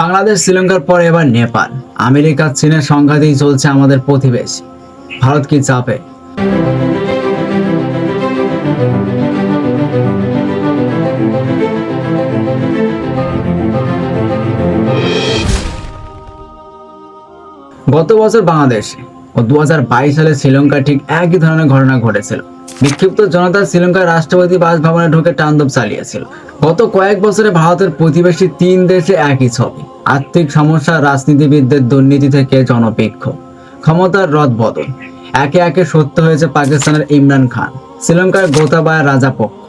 বাংলাদেশ, শ্রীলঙ্কার পরে এবার নেপাল। আমেরিকা, চীনের সংঘাতেই চলছে আমাদের প্রতিবেশ। ভারত কি চাপে? গত বছর বাংলাদেশে ও দু হাজার বাইশ সালে শ্রীলঙ্কায় ঠিক একই ধরনের ঘটনা ঘটেছিল। বিক্ষিপ্ত জনতা শ্রীলঙ্কার রাষ্ট্রপতি বাসভবনে ঢুকে তাণ্ডব চালিয়েছিল। গত কয়েক বছরে ভারতের প্রতিবেশী তিন দেশে একই ছবি। আর্থিক সমস্যা, রাজনীতিবিদদের দুর্নীতি থেকে জনবিক্ষোভ ক্ষমতার রদ বদল। একে একে সত্য হয়েছে পাকিস্তানের ইমরান খান। শ্রীলঙ্কার গোতাবায়া রাজাপক্ষ।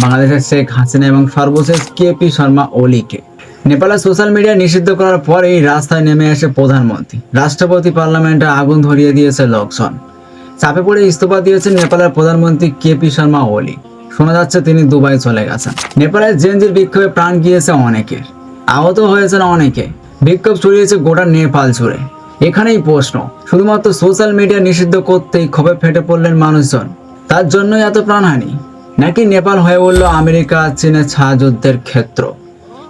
বাংলাদেশের শেখ হাসিনা এবং সর্বশেষ কেপি শর্মা, ওলিকে। নেপালে সোশ্যাল মিডিয়া নিষিদ্ধ করার পরেই রাস্তায় নেমে আসে প্রধানমন্ত্রী। রাষ্ট্রপতি পার্লামেন্টে আগুন ধরিয়ে দিয়েছে লোকজন। চাপে পড়ে ইস্তফা দিয়েছেন নেপালের প্রধানমন্ত্রী কেপি শর্মা ওলি শোনা যাচ্ছে তিনি দুবাই চলে গেছেন। নেপালের জেনজির বিক্ষোভে প্রাণ গিয়েছে অনেকের। আহত হয়েছেন অনেকে। বিক্ষোভ ছড়িয়েছে গোটা নেপাল জুড়ে। এখানেই প্রশ্ন, শুধুমাত্র সোশ্যাল মিডিয়া নিষিদ্ধ করতেই ক্ষোভে ফেটে পড়লেন মানুষজন? তার জন্যই এত প্রাণহানি? নাকি নেপাল হয়ে উঠল আমেরিকা, চীনের ছায়াযুদ্ধের ক্ষেত্র?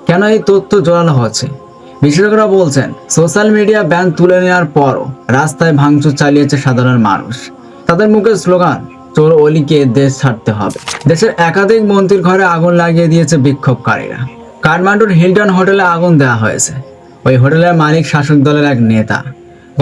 কেন এই তথ্য জোরালো হচ্ছে বিশেষজ্ঞরা বলছেন, সোশ্যাল মিডিয়া ব্যান তুলে নেওয়ার পরও রাস্তায় ভাঙচুর চালিয়েছে সাধারণ মানুষ। তাদের মুখে স্লোগান, চোর অলিকে দেশ ছাড়তে হবে। দেশের একাধিক মন্ত্রীর ঘরে আগুন লাগিয়ে দিয়েছে বিক্ষোভকারীরা। কাঠমান্ডুর হিলটন হোটেলে আগুন দেওয়া হয়েছে। ওই হোটেলের মালিক শাসক দলের এক নেতা।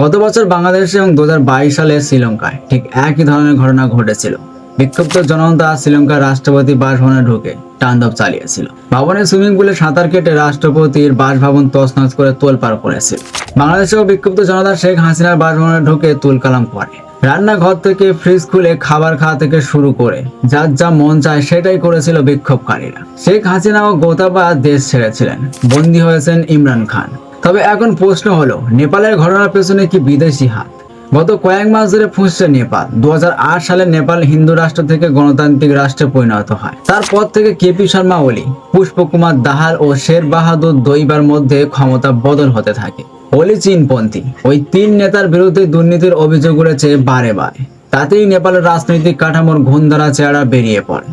গত বছর বাংলাদেশে এবং দু হাজার বাইশ সালে শ্রীলঙ্কায় ঠিক একই ধরনের ঘটনা ঘটেছিল। বিক্ষুব্ধ জনতা শ্রীলঙ্কার রাষ্ট্রপতি বাসভবনে ঢুকে তাণ্ডব চালিয়েছিল। ভবনের সুইমিং পুলে সাঁতার কেটে রাষ্ট্রপতির বাসভবন তছনছ করে তোলপাড় করেছিল বাংলাদেশেও বিক্ষুব্ধ জনতা শেখ হাসিনার বাসভবনে ঢুকে তুলকালাম করে। রান্নাঘর থেকে ফ্রিজ খুলে খাবার খাওয়া থেকে শুরু করে যার যা মন চায় সেটাই করেছিল বিক্ষোভকারীরা। শেখ হাসিনা ও গোতাবা দেশ ছেড়েছিলেন। বন্দী হয়েছেন ইমরান খান। তবে এখন প্রশ্ন হলো, নেপালের ঘটনার পেছনে কি বিদেশি হাত? গত কয়েক মাস ধরে ফুঁসছে নেপাল। দু হাজার আট সালে নেপাল হিন্দু রাষ্ট্র থেকে গণতান্ত্রিক রাষ্ট্রে পরিণত হয়। তারপর থেকে কেপি শর্মা ওলি, পুষ্পকুমার দাহাল ও শের বাহাদুর দইবার মধ্যে ক্ষমতা বদল হতে থাকে। ওলি চীনপন্থী। ওই তিন নেতার বিরুদ্ধে দুর্নীতির অভিযোগ উঠেছে বারে বারে। তাতেই নেপালের রাজনৈতিক কাঠামোর ঘুণধারা চেহারা বেরিয়ে পড়ে।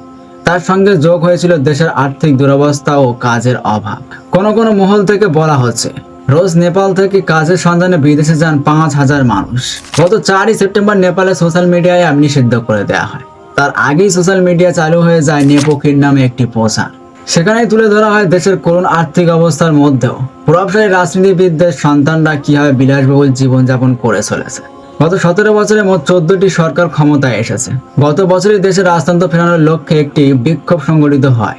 তার সঙ্গে যোগ হয়েছিল দেশের আর্থিক দুরবস্থা ও কাজের অভাব। কোন কোন মহল থেকে বলা হচ্ছে রোজ নেপাল থেকে কাজের সন্ধানে বিদেশে যান পাঁচ হাজার মানুষ। গত চারই সেপ্টেম্বর নেপালে সোশ্যাল মিডিয়ায় নিষিদ্ধ করে দেওয়া হয়। তার আগেই সোশ্যাল মিডিয়া চালু হয়ে যায় নেপোকির নামে একটি প্রচার। সেখানেই তুলে ধরা হয় দেশের করুণ আর্থিক অবস্থার মধ্যেও। প্রভাবশালী রাজনীতিবিদদের সন্তানরা কীভাবে বিলাসবহুল জীবনযাপন করে চলেছে? গত সতেরো বছরে মোট চোদ্দটি সরকার ক্ষমতায় এসেছে। গত বছরই দেশের রাজতন্ত্র ফেরানোর লক্ষ্যে একটি বিক্ষোভ সংগঠিত হয়।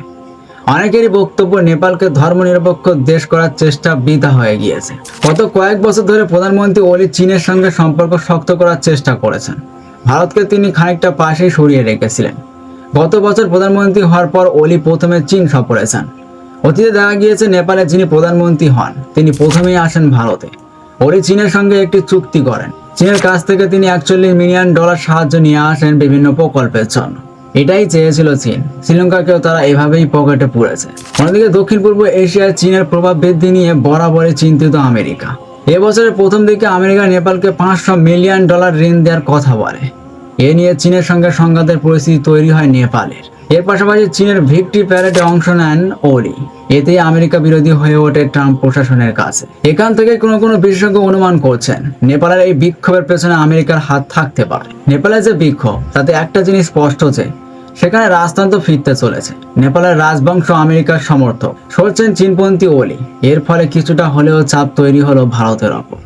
অনেকেরই বক্তব্য নেপালকে ধর্মনিরপেক্ষ দেশ করার চেষ্টা বৃথা হয়ে গিয়েছে। গত কয়েক বছর ধরে প্রধানমন্ত্রী ওলি চীনের সঙ্গে সম্পর্ক শক্ত করার চেষ্টা করেছেন। ভারতকে তিনি খানিকটা পাশেই সরিয়ে রেখেছিলেন। গত বছর প্রধানমন্ত্রী হওয়ার পর ওলি প্রথমে চীন সফরে যান অতীতে দেখা গিয়েছে নেপালে যিনি প্রধানমন্ত্রী হন, তিনি প্রথমেই আসেন ভারতে। ওলি চীনের সঙ্গে একটি চুক্তি করেন। চীনের কাছ থেকে তিনি একচল্লিশ মিলিয়ন ডলার সাহায্য নিয়ে আসেন বিভিন্ন প্রকল্পের জন্য। এটাই চেয়েছিল চীন। শ্রীলঙ্কাকেও তারা এভাবেই পকেটে পুড়েছে অন্যদিকে দক্ষিণ পূর্ব এশিয়ায় চীনের প্রভাব বৃদ্ধি নিয়ে বরাবরই চিন্তিত আমেরিকা। এবছরের প্রথম দিকে আমেরিকা নেপালকে পাঁচশো মিলিয়ন ডলার ঋণ দেওয়ার কথা বলে। এ নিয়ে চীনের সঙ্গে সংঘাতের পরিস্থিতি তৈরি হয় নেপালের। এর পাশাপাশি চীনের ভিক্টি প্যারেডে অংশ নেন ওলি। এতেই আমেরিকা বিরোধী হয়ে ওঠে ট্রাম্প প্রশাসনের কাছে। এখান থেকে কোনো কোনো বিশেষজ্ঞ অনুমান করছেন, নেপালের এই বিক্ষোভের পেছনে আমেরিকার হাত থাকতে পারে। নেপালের যে বিক্ষোভ, তাতে একটা জিনিস স্পষ্ট যে সেখানে রাজতন্ত্র ফিরতে চলেছে। নেপালের রাজবংশ আমেরিকার সমর্থক। সরছেন চীনপন্থী ওলি। এর ফলে কিছুটা হলেও চাপ তৈরি হলো ভারতের ওপর।